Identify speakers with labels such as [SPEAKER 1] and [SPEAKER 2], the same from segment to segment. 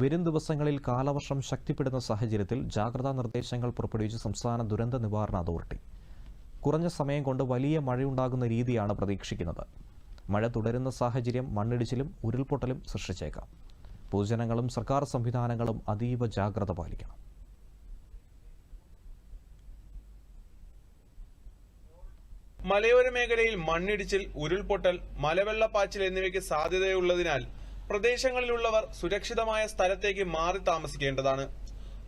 [SPEAKER 1] വരും ദിവസങ്ങളിൽ കാലവർഷം ശക്തിപ്പെടുന്ന സാഹചര്യത്തിൽ ജാഗ്രതാ നിർദ്ദേശങ്ങൾ പുറപ്പെടുവിച്ച് സംസ്ഥാന ദുരന്ത നിവാരണ അതോറിറ്റി. കുറഞ്ഞ സമയം കൊണ്ട് വലിയ മഴയുണ്ടാകുന്ന രീതിയാണ് പ്രതീക്ഷിക്കുന്നത്. മഴ തുടരുന്ന സാഹചര്യം മണ്ണിടിച്ചിലും ഉരുൾപൊട്ടലും സൃഷ്ടിച്ചേക്കാം. പൊതുജനങ്ങളും സർക്കാർ സംവിധാനങ്ങളും അതീവ ജാഗ്രത പാലിക്കണം.
[SPEAKER 2] മലയോര മേഖലയിൽ മണ്ണിടിച്ചിൽ ഉരുൾപൊട്ടൽ മലവെള്ളപ്പാച്ചിൽ എന്നിവയ്ക്ക് സാധ്യതയുള്ളതിനാൽ പ്രദേശങ്ങളിലുള്ളവർ സുരക്ഷിതമായ സ്ഥലത്തേക്ക് മാറി താമസിക്കേണ്ടതാണ്.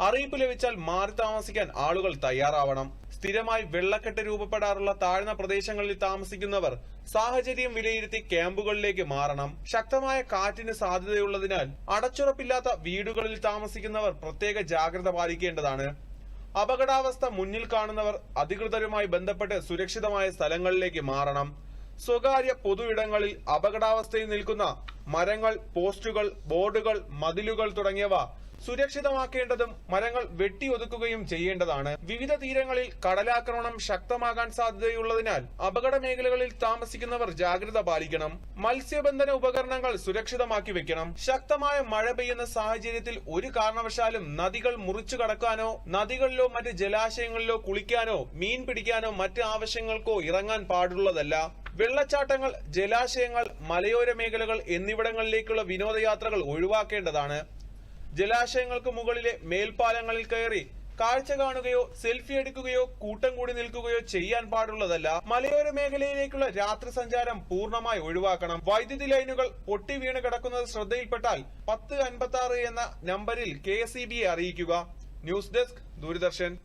[SPEAKER 2] അറിയിപ്പ് ലഭിച്ചാൽ മാറി താമസിക്കാൻ ആളുകൾ തയ്യാറാവണം. സ്ഥിരമായി വെള്ളക്കെട്ട് രൂപപ്പെടാറുള്ള താഴ്ന്ന പ്രദേശങ്ങളിൽ താമസിക്കുന്നവർ സാഹചര്യം വിലയിരുത്തി ക്യാമ്പുകളിലേക്ക് മാറണം. ശക്തമായ കാറ്റിന് സാധ്യതയുള്ളതിനാൽ അടച്ചുറപ്പില്ലാത്ത വീടുകളിൽ താമസിക്കുന്നവർ പ്രത്യേക ജാഗ്രത പാലിക്കേണ്ടതാണ്. അപകടാവസ്ഥ മുന്നിൽ കാണുന്നവർ അധികൃതരുമായി ബന്ധപ്പെട്ട് സുരക്ഷിതമായ സ്ഥലങ്ങളിലേക്ക് മാറണം. സ്വകാര്യ പൊതു ഇടങ്ങളിൽ അപകടാവസ്ഥയിൽ നിൽക്കുന്ന മരങ്ങൾ പോസ്റ്റുകൾ ബോർഡുകൾ മതിലുകൾ തുടങ്ങിയവ സുരക്ഷിതമാക്കേണ്ടതും മരങ്ങൾ വെട്ടിയൊതുക്കുകയും ചെയ്യേണ്ടതാണ്. വിവിധ തീരങ്ങളിൽ കടലാക്രമണം ശക്തമാകാൻ സാധ്യതയുള്ളതിനാൽ അപകട മേഖലകളിൽ താമസിക്കുന്നവർ ജാഗ്രത പാലിക്കണം. മത്സ്യബന്ധന ഉപകരണങ്ങൾ സുരക്ഷിതമാക്കി വെക്കണം. ശക്തമായ മഴ പെയ്യുന്ന സാഹചര്യത്തിൽ ഒരു കാരണവശാലും നദികൾ മുറിച്ചു കടക്കാനോ നദികളിലോ മറ്റ് ജലാശയങ്ങളിലോ കുളിക്കാനോ മീൻ പിടിക്കാനോ മറ്റ് ആവശ്യങ്ങൾക്കോ ഇറങ്ങാൻ പാടുള്ളതല്ല. വെള്ളച്ചാട്ടങ്ങൾ ജലാശയങ്ങൾ മലയോര മേഖലകൾ എന്നിവിടങ്ങളിലേക്കുള്ള വിനോദയാത്രകൾ ഒഴിവാക്കേണ്ടതാണ്. ജലാശയങ്ങൾക്ക് മുകളിലെ മേൽപ്പാലങ്ങളിൽ കയറി കാഴ്ച കാണുകയോ സെൽഫി എടുക്കുകയോ കൂട്ടം കൂടി നിൽക്കുകയോ ചെയ്യാൻ പാടുള്ളതല്ല. മലയോര മേഖലയിലേക്കുള്ള രാത്രി സഞ്ചാരം പൂർണമായി ഒഴിവാക്കണം. വൈദ്യുതി ലൈനുകൾ പൊട്ടി വീണ് കിടക്കുന്നത് ശ്രദ്ധയിൽപ്പെട്ടാൽ പത്ത് അൻപത്തി എന്ന നമ്പറിൽ കെ അറിയിക്കുക. News desk Doordarshan.